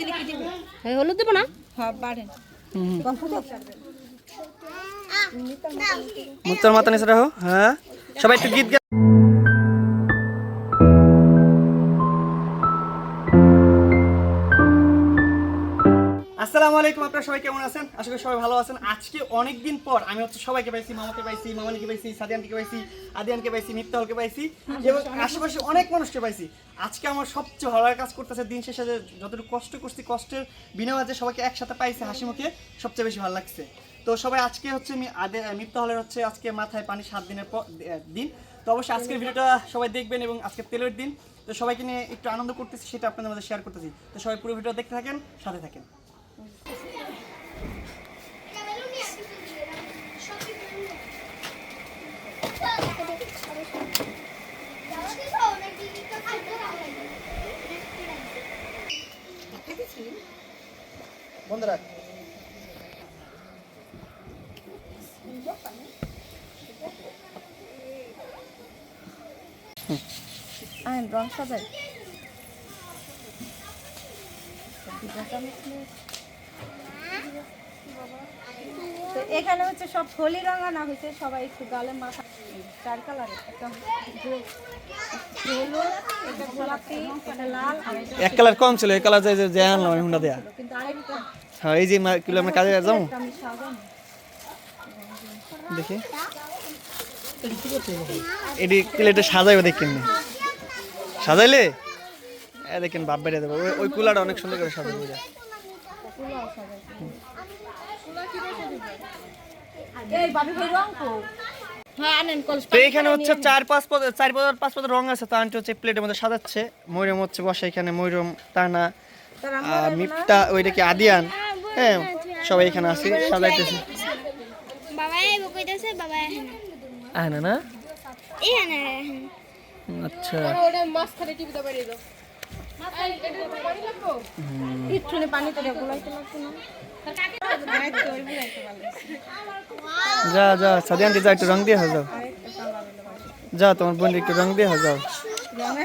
দিলে কি দিব? এই হলুদ দেবো না? হ্যাঁ মুক্তার মাতা নিচে রাখো হ্যাঁ। সবাই একটু গীত সবাই কেমন আছেন? আশা করি সবাই ভালো আছেন। আজকে অনেক দিন পর আমি হচ্ছে সবাইকে পাইছি, মামাকে পাইছি, মামানিকে পাইছি, সাদিয়ানকে পাইছি, আদিয়ানকে পাইছি মিত্তাহলকে পাইছি এবং আশেপাশে অনেক মানুষকে পাইছি। আজকে আমার সবচেয়ে ভালো কাজ করতেছে দিন শেষে যতটুকু কষ্ট করছি, কষ্টের বিনিময়ে যে সবাইকে একসাথে পাইছে হাসি মুখে, সবচেয়ে বেশি ভালো লাগছে। তো সবাই আজকে হচ্ছে আদে মিথ্যা হলের হচ্ছে আজকে মাথায় পানি সাত দিনের পর দিন। তো অবশ্যই আজকের ভিডিওটা সবাই দেখবেন এবং আজকে তেলের দিন। তো সবাইকে নিয়ে একটু আনন্দ করতেছি, সেটা আপনাদের মধ্যে শেয়ার করতেছি। তো সবাই পুরো ভিডিও দেখতে থাকেন, সাথে থাকেন। বন্ধ রাখ। আইন রং সাজাই। তো এখানে হচ্ছে সব হোলি রং আনা হয়েছে সবাই একটু গালে মাথা চার কালার একটা হলুদ একটা গোলাপি একটা লাল এক কালার কম ছিল এক কালার যে যে আনলাম আমি হুন্ডা দেয়া। হ্যাঁ এই যে কিলো আমরা কাজে যাব একটা দেখি। এটি কিলো এটা সাজাইবে দেখেন সাজাইলে? এ দেখেন বাপ বেড়ে দেবো। ওই- ওই কুলাটা অনেক সুন্দর করে সাজাবো হ্যাঁ এখানে হচ্ছে চার পাঁচ পদ চার পদ পাঁচ পদ রং আছে তা আন্টি হচ্ছে প্লেটের মধ্যে সাজাচ্ছে। ময়ূরম হচ্ছে বসে এখানে ময়ূরম তানা তার আর মিফটা ওইটা কি আদিয়ান? হ্যাঁ সবাই এখানে আছে সাজাইতেছে। বাবা এই কইতাছে বাবা এখানে আয় না? না আচ্ছা। যা যা সাদিয়ান যা একটু রং দিয়ে যাও। যা তোমার বোন একটু রং দিয়ে যাও। রঙে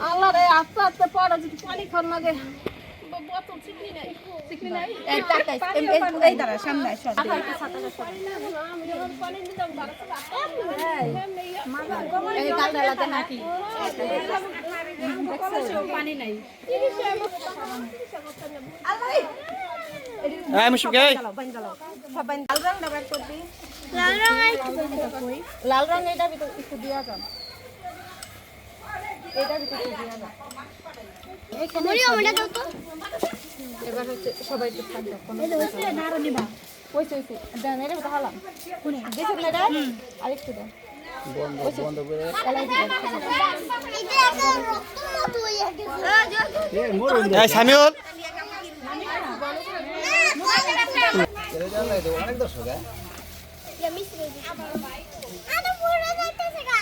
আল্লাহ রে আস্তে আস্তে পড়া যদি পানি খান লাগে। লাল রং ব্যবহার করবি। লাল রং লাল রং এটা ভিতর একটু দিয়া যান এটা ভিতর একটু দিয়া যান মরি ওটা দাও তো এবার হচ্ছে সবাই একটু থাকবে কোনো নাড়ো নিবা ওইছে ওইছে দেন এটা ভিতর হালাম কোনি দিছেন না এটা আরেকটু দেন বন্ধ বন্ধ করে এটা একটা রক্ত মতো হয়ে গেছে এই সামিউল আরে পুরো যাইতেছে গা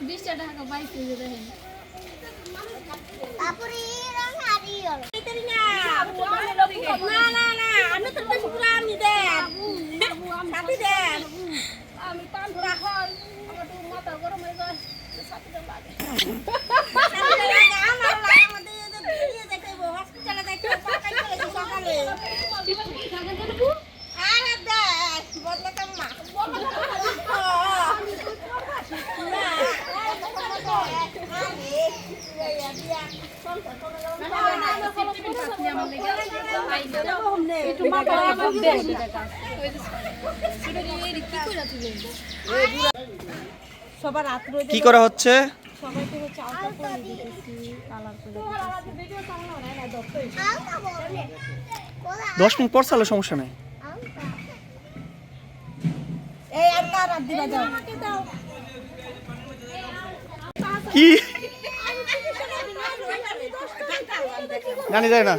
বিশটা টাকা বাইক দিয়ে দেন তারপরে না না না আমি তো বেশি পুরো আমি দেন সাথে দেন আমি পান ধরা হয় আমার তো মাথা গরম হয়ে যায় সাথে দেন লাগে সবার কি করা হচ্ছে? সবাইকে হচ্ছে আলতা করে দিতেছি কালার করে দশ মিনিট পর চালো সমস্যা নেই। কি? জানি যায় না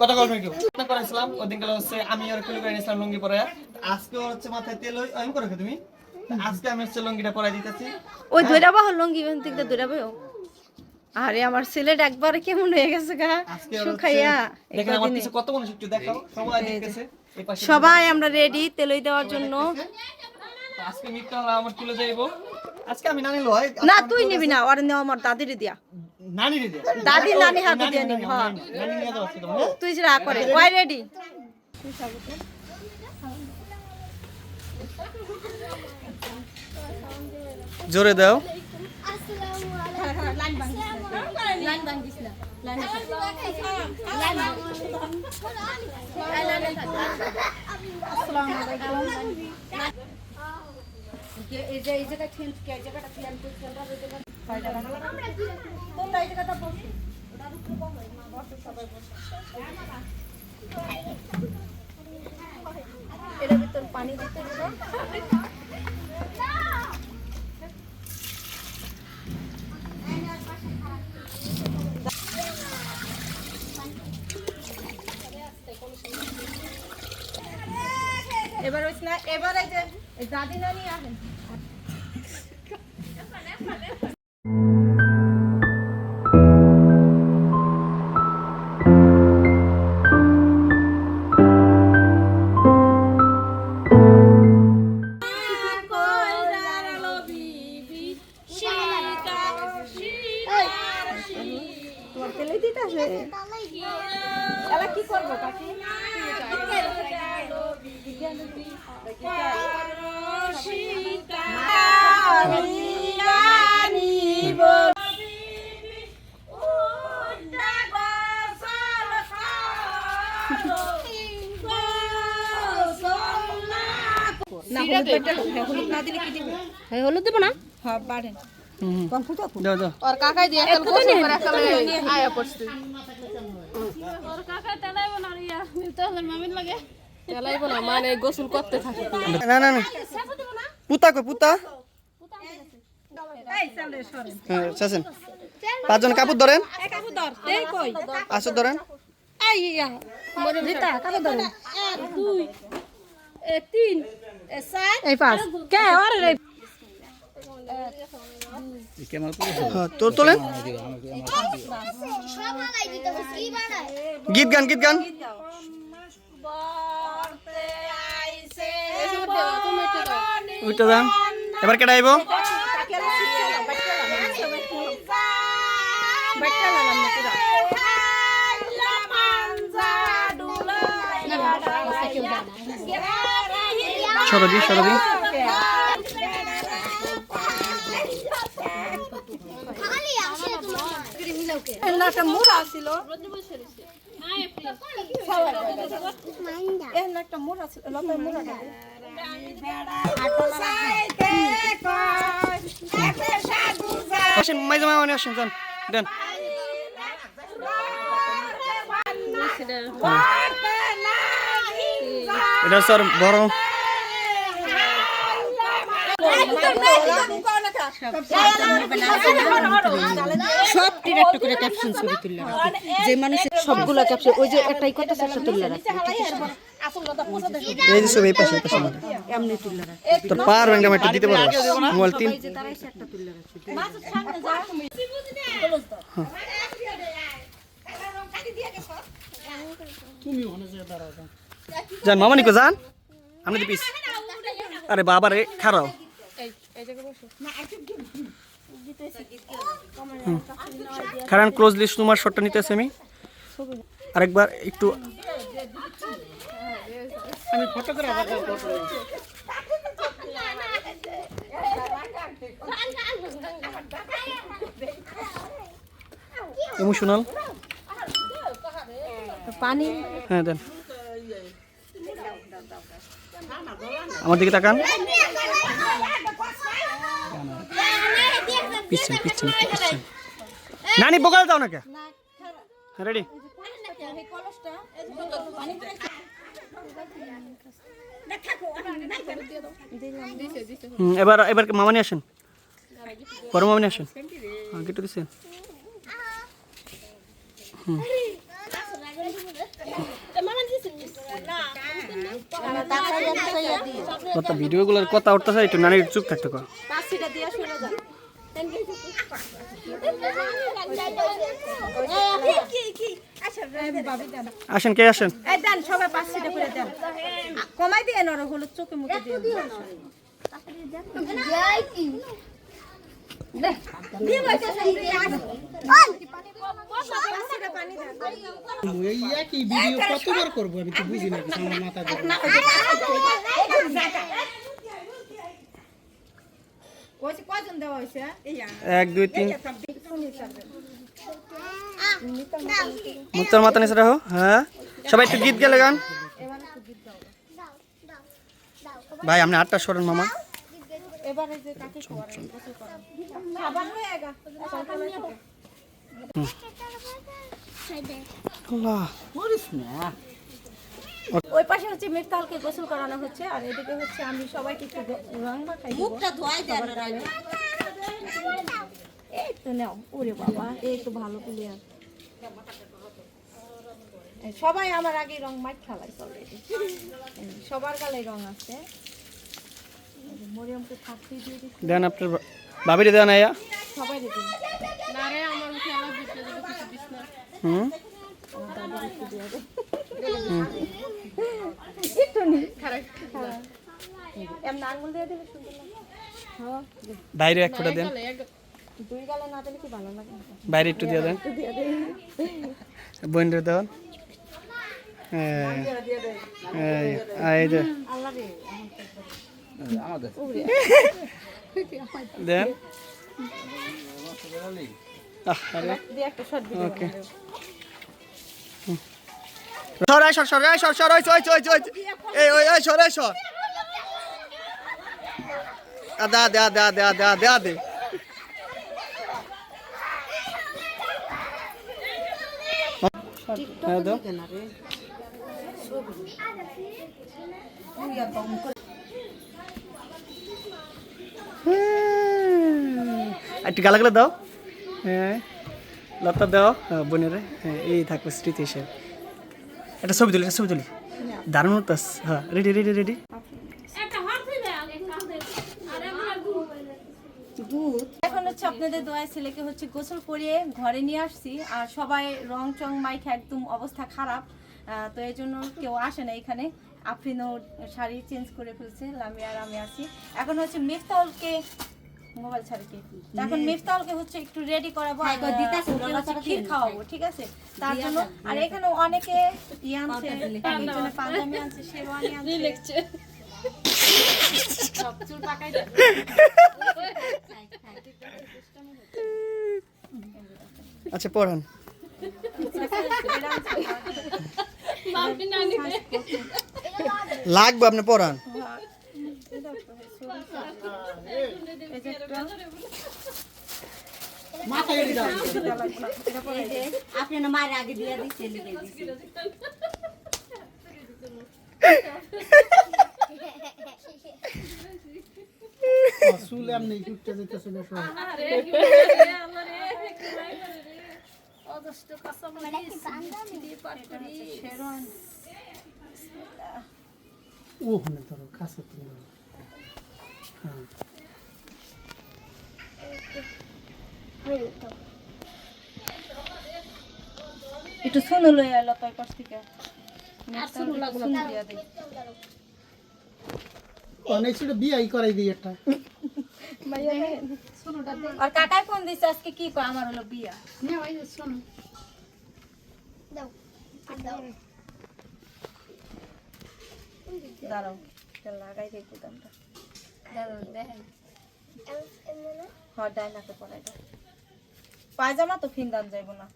কথা বলবেন একটু করাইছিলাম ওই দিন হচ্ছে আমি আর কুলি করে নিয়েছিলাম লুঙ্গি পরে আজকে হচ্ছে মাথায় তেল ওই করে তুমি? আজকে আমি হচ্ছে লুঙ্গিটা পরাই দিতেছি। ওই দুইটা বাহ লঙ্গি বেন থেকে দুইটা বউ আরে আমার ছেলেটা একবারে কেমন হয়ে গেছে গা। শুকাইয়া সবাই আমরা রেডি তেলই দেওয়ার জন্য। আজকে মিথ্যা আমার তুলে যাইবো। আজকে আমি নানি লয় না তুই নিবি না ওর নেওয়া আমার দাদিরে দিয়া। নানি রে দে দাদি নানি হাতে দিয়ে নিবি হ্যাঁ। হ্যাঁ? তুই যেটা করে ওই রেডি জোরে দাও। আসসালামু আলাইকুম। না এই যে, এই এই জায়গাটা এই জায়গাটা বসো। এর ভিতর পানি দিতে এবার না এবার এই যে, এই দাদি নানি আহেন Kalender. না দিলে কি দিব? হ্যাঁ হলুদ দেব না? হ্যাঁ বাড়েন দাও দাও। ওর কাকা আয়া পড়ছে। ওর কাকা তেলাইব না রিয়া তাহলে মামির লাগে। তেলাইব না মানে গোসল করতে থাকে। না না না। পুতা কই পুতা? এই চল রে সরেন। চাচেন। পাঁচজন কাপড় ধরেন। আসো ধরেন। এই ইয়া। মরে রিতা কাপড় ধরেন। দুই। এ তিন। চার। এই পাঁচ। কে আরে রে। তোলেন গীত গান গীত গান। ওইটা দাম এবার কেটে আইব? একটা মুড়া ছিল। লতার মুড়া আসেন মাইজা মামা আসেন যান দেন। এটা স্যার বড় সব একটা করে ক্যাপশন ছবি তুললে যে মানুষের সবগুলো ক্যাপশন ওই যে একটাই কথা সেটা তুললে রাখে এই যে সব পাশে পাশে। এমনি তুললে রাখে তোর পার একটু দিতে পারো। মোবাইল তিন যে দাঁড়াইছে একটা তুললে রাখে যান মামা যান। আমরা পিস আরে বাবা রে খারাও। খারান ক্লোজলি তোমার শটটা নিতেছি আমি। আরেকবার একটু আমি ফটো করে ইমোশনাল পানি। হ্যাঁ দেন। আমার দিকে তাকান। পিছন পিছন পিছন নানি বোকাল দাও না কে রেডি হুম, এবার এবার মামানি আসেন বড় মামানি আসেন হ্যাঁ গেটু দিছেন কথা ভিডিওগুলোর কথা উঠতেছে একটু নানির চুপ থাকতে কর পাঁচটা দিয়ে শুনে যান আসেন কে আসেন? দেন সবাই পাঁচটা করে দেন। কমাই দিয়ে নর হলুদ চোখে মুখে দিয়ে দেন। জয় কি পাঁচটা পানি দেন এই একই ভিডিও কতবার করব আমি তো বুঝি না মাথা ধরে কইছে কয়জন দেওয়া হয়েছে এক দুই তিন মুক্তার মাথা নিচে রাখো হ্যাঁ। সবাই একটু গীত গেলে গান। ভাই আপনি আটটা সরেন মামা। ওই পাশে হচ্ছে মিফতালকে গোসল করানো হচ্ছে আর এদিকে হচ্ছে আমি সবাইকে একটু রং মাখাই মুখটা ধোয়াই দেন এই তো নাও ওরে বাবা এই তো ভালো প্লেয়ার সবাই আমার আগে রং মাইক খেলাইছে অলরেডি সবার গালে রং আছে। মরিয়মকে থাকতে দিয়ে দিচ্ছি। দেন আপনার ভাবিরে দেন আয়া। সবাই রেডি। না রে আমার দিতে যদি কিছু দিস না। হুম? একটু নি এমন আঙ্গুল দিয়ে দিলে সুন্দর লাগে। হ্যাঁ বাইরে এক ফোঁটা দেন। দুই গালে না দিলে কি ভালো লাগে? বাইরে একটু দিয়ে দেন। বোনরে দেন। হ্যাঁ দেন। আহ, আরে। দিয়ে একটা শর্ট ভিডিও ওকে। সর আয় সর সর আয় সর সর ওই ওই ওই ওই এই ওই ওই সর আয় সর। আ দা দা দা দা দা দা দে হ্যাঁ দাও একটু গালা গালা দাও। হ্যাঁ। লতা দাও। হ্যাঁ বোনের। হ্যাঁ এই থাকবে স্মৃতি হিসেবে। একটা ছবি তুলি একটা ছবি তুলি। দারুণ হতাস। হ্যাঁ রেডি রেডি রেডি এখন হচ্ছে আপনাদের দোয়ায় ছেলেকে হচ্ছে গোসল করিয়ে ঘরে নিয়ে আসছি। আর সবাই রং চং মাইক একদম অবস্থা খারাপ। আহ, তো এই জন্য কেউ আসে না এখানে। আফরিনও শাড়ি চেঞ্জ করে ফেলছে লামি আর আমি আছি। এখন হচ্ছে মিফতাউলকে মোবাইল ছাড়ি কি? তো এখন মিফতাউলকে হচ্ছে একটু রেডি করাবো হচ্ছে ক্ষীর খাওয়াবো ঠিক আছে? তার জন্য আর এখানে অনেকে ইয়ে আনছে পাঞ্জাবি আনছে শেরওয়ানি আনছে। সব চুল পাকাই আচ্ছা পড়ান। লাগবে আপনি পড়ান। আপনি না মায়ের আগে দিয়ে দিচ্ছে লিখে দিচ্ছে চুল এমনি উঠতে যেতেছে না সব অদষ্ট কাঁচা ও হনে ধরো কাছে তুমি হ্যাঁ। একটু শুনো লই আলো তাই পাশ থেকে। অনেক ছিল বিয়াই করাই দিই একটা। আর কাকাই ফোন দিছে আজকে কি কয়? আমার হলো বিয়া। দাঁড়াও হ্যাঁ ডাইনাকে পরাই দাও। পায়জামা তো ফিন্দান যাইব না।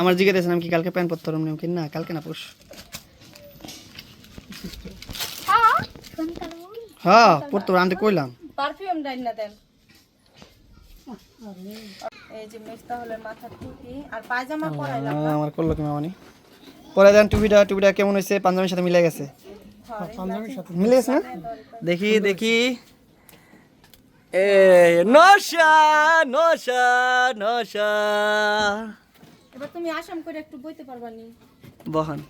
আমার জিজ্ঞেস আমি কি কালকে প্যান্ট পরতে না কালকে না পরশু। হ্যাঁ পরতে পারব, আমি তো কইলাম। পারফিউম ডাইন না দেন। এই যে মিফতাহুলের মাথার টুপি আর পায়জামা পরাইলাম আমার করল কি মামানি? পরে দেন টুপিটা টুপিটা কেমন হয়েছে? পাঞ্জাবির সাথে মিলে গেছে? পাঞ্জাবির সাথে। মিলে গেছে না? দেখি দেখি। এ নশা নশা নশা। এবার তুমি আসাম করে একটু বইতে পারবা নি। বহান।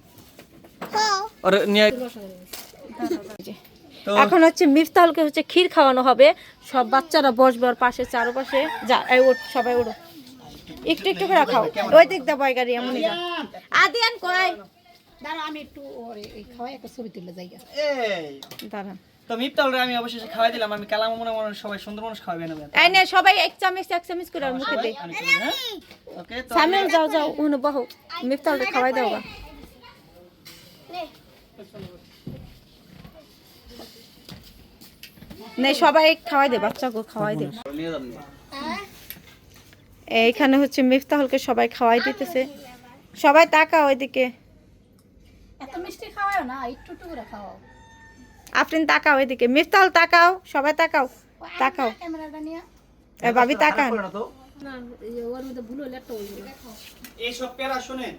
নিয়ে তো এখন হচ্ছে মিফতালকে হচ্ছে ক্ষীর খাওয়ানো হবে। সব বাচ্চারা বসবে ওর পাশে চারপাশে। যা এই ওঠ সবাই ওড়ো একটু একটু করে খাও। ওই দিক দা বয় গাড়ি এমনই যা। আদিয়ান কয়? দাঁড়া আমি একটু ওর এই খাওয়াই একটা ছবি তুলে যাই। এই দাঁড়া তো মিফতাহলরে আমি অবশেষে খাওয়াই দিলাম। আমি কালাম মনে মনে সবাই সুন্দর মানুষ খাওয়াবে না এই নে সবাই এক চামচ এক চামচ করে ওর মুখে দে। ওকে তো সামিল যাও যাও উনি বহু। খাওয়াই দাও গা। নে সবাই খাওয়াই দে বাচ্চাকে খাওয়াই দে। এইখানে হচ্ছে মিফতাহলকে সবাই খাওয়াই দিতেছে। সবাই তাকাও ওইদিকে। এত মিষ্টি খাওয়াও না একটু একটু করে খাওয়াও। আফরিন তাকাও ওইদিকে। মিফতাহল তাকাও সবাই তাকাও। তাকাও। এ ভাবি তাকান। না ওর মধ্যে ভুল হলে একটা ওই এইসব প্যারা শুনেন।